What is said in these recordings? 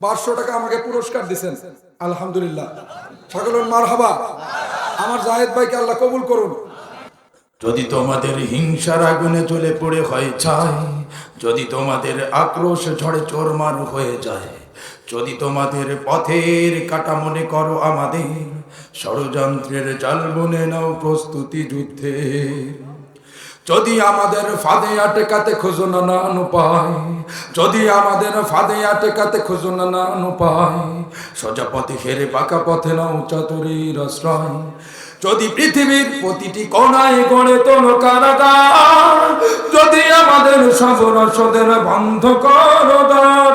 পাঁচশো টাকা আমাকে পুরস্কার দিচ্ছেন আলহামদুলিল্লাহ। সকলের মার হাবা আমার জাহেদ ভাইকে আল্লাহ কবুল করুন। যদি তোমাদের হিংসার আগুনে জ্বলে পড়ে হয় চাই, যদি তোমাদের আক্রোশ ঝড়ে চোরমার হয়ে যায়, যদি তোমাদের পথের কাটা মনে করো আমাদের, ষড়যন্ত্রের জাল বনে নাও প্রস্তুতি যুদ্ধে যদি আমাদের ফাঁদে আটেকাতে খোঁজো না নান উপায় যদি আমাদের ফাঁদে আটেকাতে খোঁজো না উপায় সোজা পথে হেরে পাকা পথে নাও চাতুরীর আশ্রয়। যদি পৃথিবীর প্রতিটি কোনায় গড়ে তোর কারাগার, যদি আমাদের সব রসদের বন্ধ করো দ্বার,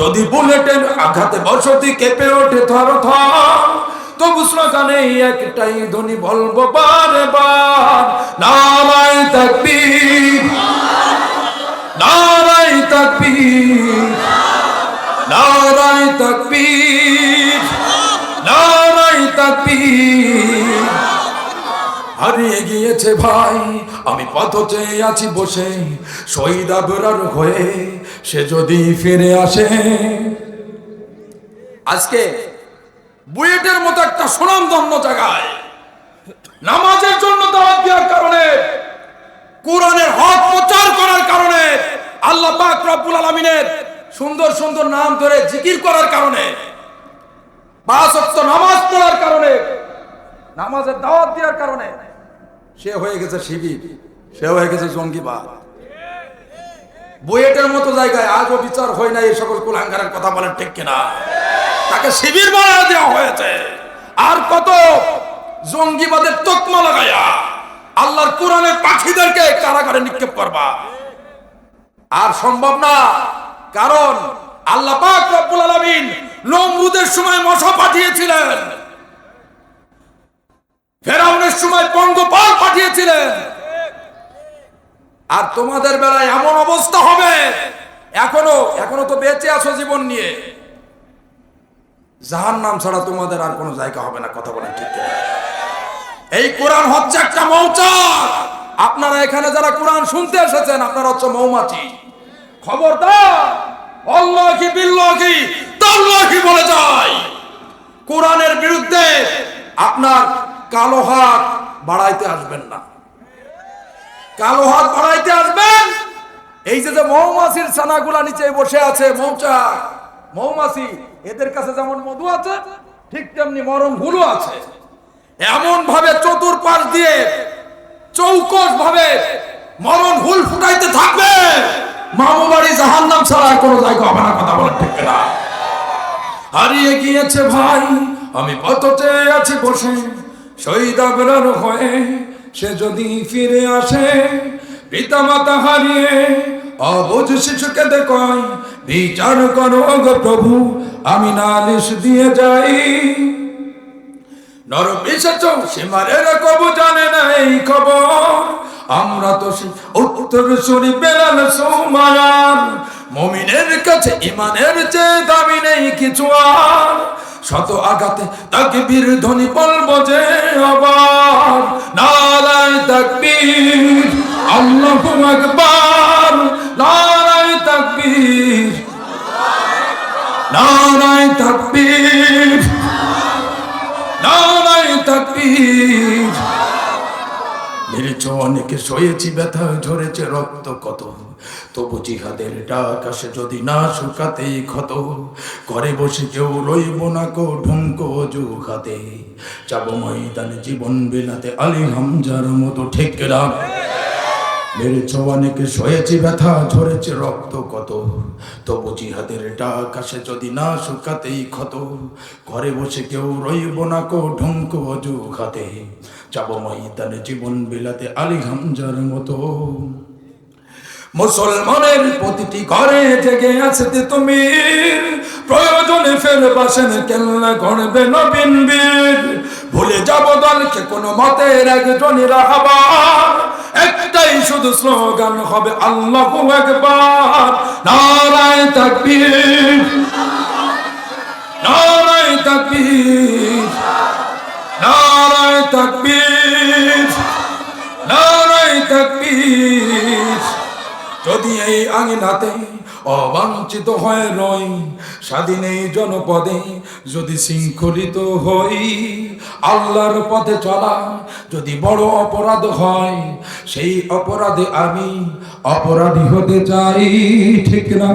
যদি বুলেটের আঘাতে বসতি কেঁপে ওঠে থর থর তবু একটাই ধ্বনি, বলব বারে বার নারাই তাকবীর নারাই তাকবীর হারিয়ে গিয়েছে ভাই, আমি পথ চেয়ে আছি বসে, শহীদ আবরার হয়ে সে যদি ফিরে আসে। আজকে বুয়েটের মতো একটা সুনামধন্য জায়গায় নামাজের জন্য দাওয়াত দেওয়ার কারণে, কোরআনের হক প্রচার করার কারণে, আল্লাহ পাক রব্বুল আলামিনের সুন্দর সুন্দর নাম ধরে জিকির করার কারণে ওয়াক্ত নামাজ পড়ার কারণে, নামাজের দাওয়াত দেওয়ার কারণে সে হয়ে গেছে শিবির, সে হয়ে গেছে জঙ্গিবাদ। বুয়েটের মতো জায়গায় আজও বিচার হয় না এই সকল কুলাঙ্গারের কথা বলেন ঠিক কিনা? তাকে শিবির বানা দেওয়া হয়েছে। আর কত জঙ্গিবাদের তকমা লাগায়া আল্লাহর কোরআনের পাখিদেরকে কারাগারে নিক্ষেপ করবা। আর সম্ভব না, কারণ আল্লাহ নমরুদের সময় মশা পাঠিয়েছিলেন। ফেরাউনের সময় পঙ্গপাল পাঠিয়েছিলেন। আর তোমাদের বেলায় এমন অবস্থা হবে, এখনও এখনও তো বেঁচে আছো জীবন নিয়ে। জাহান নাম ছাড়া তোমাদের আর কোনো জায়গা হবে না, কথা বলেন ঠিক এই কোরআন হচ্ছে একটা মৌচাক। আপনারা এখানে যারা কোরআন শুনতে এসেছেন, আপনারা হচ্ছে মৌমাছি। খবরদার, অল্লাহ বিল্লাহ, তাল্লাহ বলে যায়। কোরআনের বিরুদ্ধে আপনার কালো হাত বাড়াইতে আসবেন না। কালো হাত বাড়াইতে আসবেন। এই যে মৌমাছির ছানাগুলা নিচে বসে আছে, মৌচাক মৌমাছি, এদের কাছে যেমন মধু আছে, ঠিক তেমনি মরণ ভুলও আছে। এমন ভাবে চতুর্পাশ দিয়ে চৌকস ভাবে মরণ হুল ফুটাইতে থাকবে মামু বাড়ি জাহান্নাম ছাড়া কোনো জায়গা না, কথা বলার ঠিক না হারিয়ে গিয়েছে ভাই, আমি চেয়ে আছি বসে, শহীদ আবরার হয়ে সে যদি ফিরে আসে পিতা মাতা হারিয়ে অবুঝ শিশুকে দেখয় বিচার করো গো প্রভু, আমি নালিশ দিয়ে যাই। নর বিশেষ সীমারের কবু জানে না এই খবর। আমরা তো উত্তর শুনি বেলাল সোমায়ার। মমিনের কাছে ইমানের চেয়ে দামি নেই কিছু আর। শত আঘাতে তাকে বীর ধ্বনি বলব যে আবার। নারায় তাকবীর, আল্লাহু আকবার। নারায় তাকবীর। নারায় তাকবীর। নারায় তাকবীর। মেরেছ অনেকে, সয়েছি ব্যথা, ঝরেছে রক্ত কত? তবু জিহাদের ডাক আসে যদি না শুকাতেই ক্ষত। ঘরে বসে কেউ রইব না কো ঢুঙ্ক জুহাতে যাব ময়দানে জীবন বিলাতে আলী হামজার মতো ঠিক রাখ মেরেছ অনেকে সয়েছি ব্যথা, ঝরেছে রক্ত কত? তবু জিহাদের ডাক আসে যদি না শুকাতেই ক্ষত। ঘরে বসে কেউ রইব না কো ঢুঙ্ক অজু খাতে যাব ময়দানে জীবন বিলাতে আলী হামজার মতো। মুসলমানের প্রতিটি ঘরে জেগে আছে তুমি প্রয়োজনে ফের বাসেন কেল্লা গড়বে নবীন বীর। ভুলে যাব দলকে কোনো মতের একজনই রাহবার। একটাই শুধু স্লোগান হবে আল্লাহ একবার নারায় তাকবীর। নারায় তাকবীর। নারায় তাকবীর। নারায় থাকবি যদি এই আঙিনাতে অবাঞ্ছিত হয়ে রই স্বাধীন এই জনপদে যদি শৃঙ্খলিত হই, আল্লাহর পথে চলা যদি বড় অপরাধ হয়, সেই অপরাধে আমি অপরাধী হতে চাই, ঠিক না?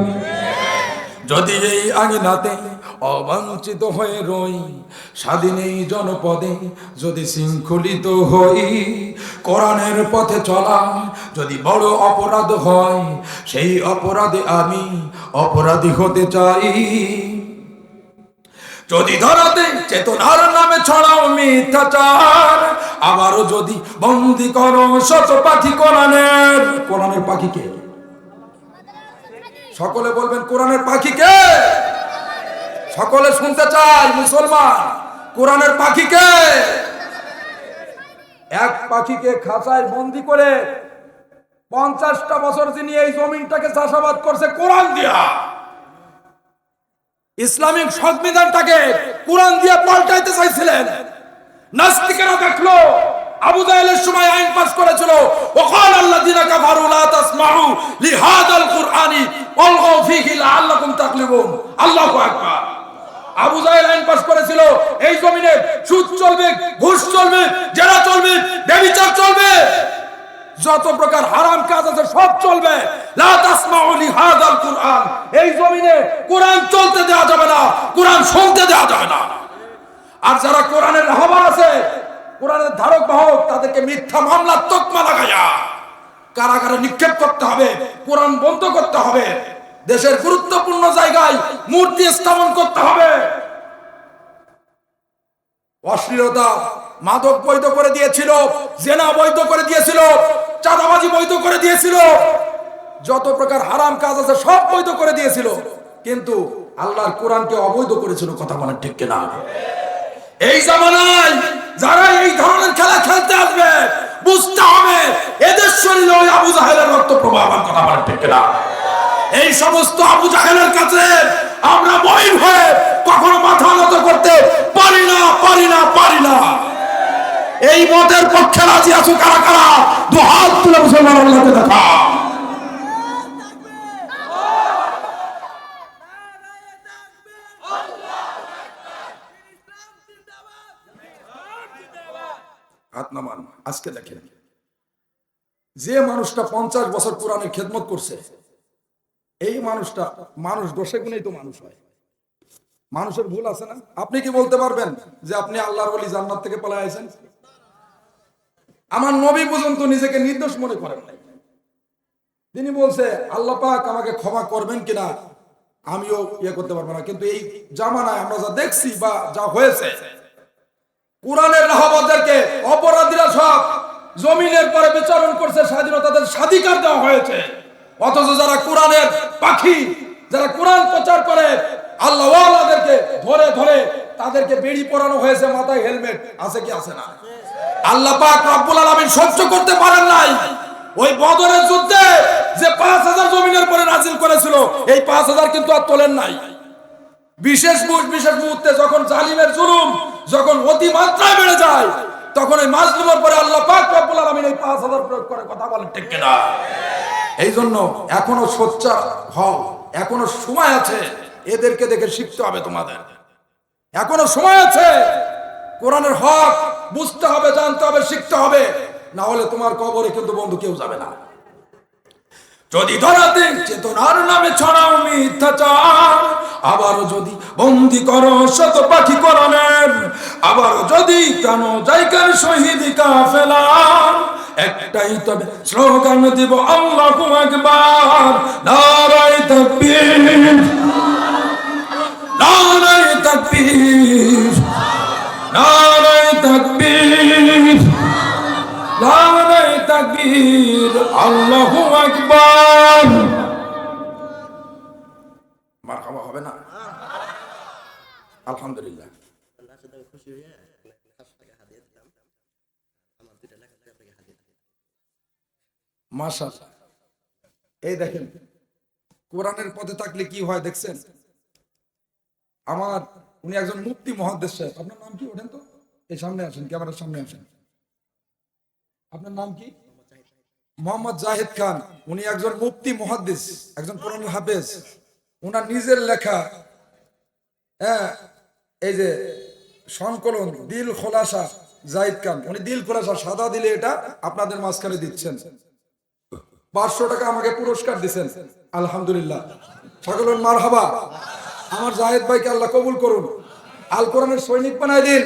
যদি এই আঙিনাতে অবাঞ্ছিত হয়ে রই। স্বাধীন এই জনপদে যদি শৃঙ্খলিত হই, কোরআনের পথে চলা যদি বড় অপরাধ হয়, সেই অপরাধে আমি অপরাধী হতে চাই। যদি ধরাতে চেতনার নামে ছড়াও মিথ্যাচার, আবারও যদি বন্দি করো শত পাখি কোরআনের। কোরআনের পাখিকে সকলে বলবেন, কোরআনের পাখি কে? সকলে শুনতে চাই, মুসলমান। কোরআনের পাখি কে এক পাখিকে খাঁচায় বন্দি করে পঞ্চাশটা বছর যিনি এই জমিনটাকে চাষাবাদ করছে, কোরআন দিয়া। ইসলামিক সংবিধানটাকে কোরআন দিয়ে পাল্টাইতে চাইছিলেন। নাস্তিকেরা দেখল, আবু জাহেলের সময় আইন পাস করেছিল। ওকাল আল্লাযিনা কাফারু লা তাসমাউ লিহাদাল কুরআনি ওয়ালগাউ ফীহি লাআল্লাকুম তাকলিবুন। আল্লাহু আকবার। আবু জাহেল আইন পাস করেছিল। এই জমিনে সুদ চলবে, ঘুষ চলবে, জেরা চলবে ব্যভিচার চলবে। যত প্রকার হারাম কাজ আছে সব চলবে। কুরআন। এই জমিনে কোরআন চলতে দেওয়া যাবে না, কোরআন শুনতে দেওয়া যাবে না। আর যারা কোরআনের রাহবার আছে, কোরআনের ধারক বাহক, তাদেরকে মিথ্যা মামলা তকমা লাগাইয়া কারাগারে নিক্ষেপ করতে হবে, কোরআন বন্ধ করতে হবে। দেশের গুরুত্বপূর্ণ জায়গায় মূর্তি স্থাপন করতে হবে। অশ্লীলতা মাদক বৈধ করে দিয়েছিল, জেনা বৈধ করে দিয়েছিল, চাঁদাবাজি বৈধ করে দিয়েছিল। যত প্রকার হারাম কাজ আছে সব বৈধ করে দিয়েছিল। কিন্তু আল্লাহর কোরআনকে অবৈধ করেছিল কথা বলেন ঠিক কিনা? এই জামানায় যারা এই ধরনের খেলা খেলতে আসবে, বুঝতে হবে এদের শরীরে ওই আবু জাহেলের রক্ত প্রবাহমান কথা বলেন ঠিক কিনা? এই সমস্ত আবু জাহেলের কাছে আমরা বহির হয়ে কখনো মাথা নত করতে পারি না পারি না পারি না। এই মতের পক্ষে রাজি আছো কারা কারা? দু হাত তুলে মুসলমান আল্লাহকে দেখা হাত নামান, আজকে দেখেন। যে মানুষটা পঞ্চাশ বছর কোরআনের খেদমত করছে এই মানুষটা, মানুষ দোষে গুণেই তো মানুষ হয়। মানুষের ভুল আছে না? আপনি কি বলতে পারবেন যে আপনি আল্লাহর বলি জান্নাত থেকে পালায় আছেন আমার নবী পর্যন্ত নিজেকে নির্দোষ মনে করেন নাই। তিনি বলছে, আল্লাহ পাক আমাকে ক্ষমা করবেন কিনা? আমিও ইয়ে করতে পারব না। কিন্তু এই জামানায় আমরা যা দেখছি বা যা হয়েছে, কোরআনের রাহবাদদেরকে অপরাধীরা সব জমিনের পরে বিচরণ করছে, স্বাধীনতাদের স্বাধিকার দেওয়া হয়েছে। অথচ যারা কোরআনের পাখি যারা কোরআন প্রচার করে, আল্লাহওয়ালাদেরকে ধরে ধরে তাদেরকে বেড়ি পরানো হয়েছে মাথায় হেলমেট। আছে কি আছে না? আল্লাহ পাক রব্বুল আলামিন সহ্য করতে পারেন নাই। ওই বদরের যুদ্ধে যে পাঁচ হাজার জমিনের পরে নাজিল করেছিল, এই পাঁচ হাজার কিন্তু আর তোলেন নাই। বিশেষ বিশেষ মুহূর্তে যখন জালিমের জুলুম, যখন অতি মাত্রায় বেড়ে যায় তখন ওই মাজলুমের পরে আল্লাহ পাক রব্বুল আলামিন এই 5000 প্রয়োগ করে কথা বলেন, ঠিক কিনা? এই জন্য এখনও সোচ্চার হও, এখনও সময় আছে, এদেরকে দেখে শিখতে হবে তোমাদের। এখনও সময় আছে, কোরআনের হক বুঝতে হবে, জানতে হবে, শিখতে হবে, না হলে তোমার কবরে কিন্তু বন্ধু কেউ যাবে না। যদি ধরাতে চেতনার নামে ছড়াও মিথ্যাচার, আবারও যদি বন্দি করো শত পাখি করণের, আবারও যদি কেন জায়গার শহীদ কাফেলা একটাই তবে স্লোগান দিব আল্লাহু আকবার, নারায়ে তাকবীর নারায়ে তাকবীর, নারায়ে তাকবীর, আল্লাহু হবে না। আলহামদুলিল্লাহ। এই দেখেন, কোরআনের পথে থাকলে কি হয় দেখছেন? আমার, উনি একজন মুক্তি মহাদেশ আপনার নাম কি ওঠেন তো? এই সামনে আসেন, ক্যামেরার সামনে আসেন। আপনার নাম কি? মোহাম্মদ জাহিদ খান, উনি একজন মুফতি, মুহাদ্দিস, একজন কোরআন হাফেজ। উনার নিজের লেখা হ্যাঁ এই যে সংকলন, দিল খোলাসা, জাহিদ খান, উনি দিল খোলাসা সাদা দিলে এটা আপনাদের মাঝখানে দিচ্ছেন। পাঁচশো টাকা আমাকে পুরস্কার দিচ্ছেন, আলহামদুলিল্লাহ। সকলের মার হাবা আমার জাহেদ ভাইকে আল্লাহ কবুল করুন। আল কোরআনের সৈনিক বানাই দিন।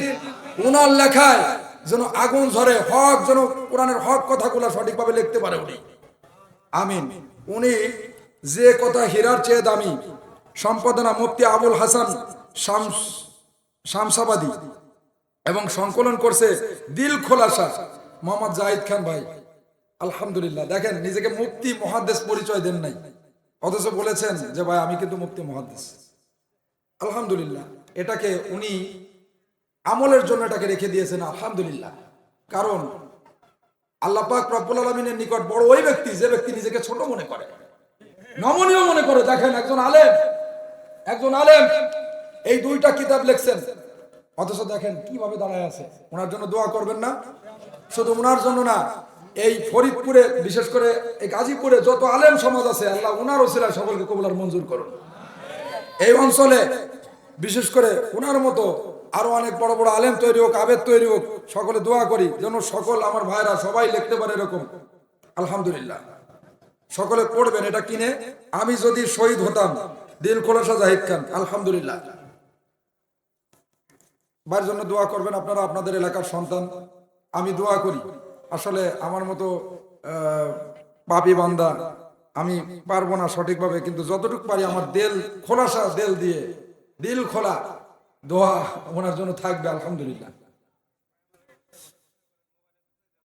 উনার লেখায় যেন আগুন ঝরে, হক যেন কোরআনের হক কথাগুলো সঠিকভাবে লিখতে পারে উনি। আমিন। উনি যে কথা হীরার চেয়ে দামি, সম্পাদনা মুফতি আবুল হাসান শামস, শামসাবাদী এবং সংকলন করছে দিল খোলাসা, মোহাম্মদ জাহিদ খান ভাই। আলহামদুলিল্লাহ। দেখেন, নিজেকে মুক্তি মহাদেশ পরিচয় দেন নাই। অথচ বলেছেন যে, ভাই, আমি কিন্তু মুক্তি মহাদেশ আলহামদুলিল্লাহ। এটাকে উনি আমলের জন্য এটাকে রেখে দিয়েছেন, আলহামদুলিল্লাহ। কারণ আল্লাহ পাক রব্বুল আলমিনের নিকট বড় ওই ব্যক্তি, যে ব্যক্তি নিজেকে ছোট মনে করে। নমনীয় মনে করে। দেখেন একজন আলেম একজন আলেম এই দুইটা কিতাব লিখছেন। অথচ দেখেন কীভাবে দাঁড়ায় আছে। ওনার জন্য দোয়া করবেন না। শুধু ওনার জন্য না, এই ফরিদপুরে, বিশেষ করে এই গাজীপুরে যত আলেম সমাজ আছে, আল্লাহ ওনার ওসিলায় সকলকে কবুলার মঞ্জুর করুন। এই অঞ্চলে, বিশেষ করে ওনার মতো আরও অনেক বড় বড় আলেম তৈরি হোক, আবেদ তৈরি হোক, সকলে দোয়া করি যেন সকল আমার ভাইরা সবাই লিখতে পারে এরকম। আলহামদুলিল্লাহ। সকলে পড়বেন এটা কিনে। আমি যদি শহীদ হতাম, দিল খোলাসা জাহিদ খান, আলহামদুলিল্লাহ। ভাইয়ের জন্য দোয়া করবেন আপনারা, আপনাদের এলাকার সন্তান। আমি দোয়া করি। আসলে আমার মতো পাপী বান্দা আমি পারব না সঠিকভাবে, কিন্তু যতটুকু পারি আমার দেল খোলাসা, দেল দিয়ে, দিল খোলা। দোয়া ওনার জন্য থাকবে আলহামদুলিল্লাহ।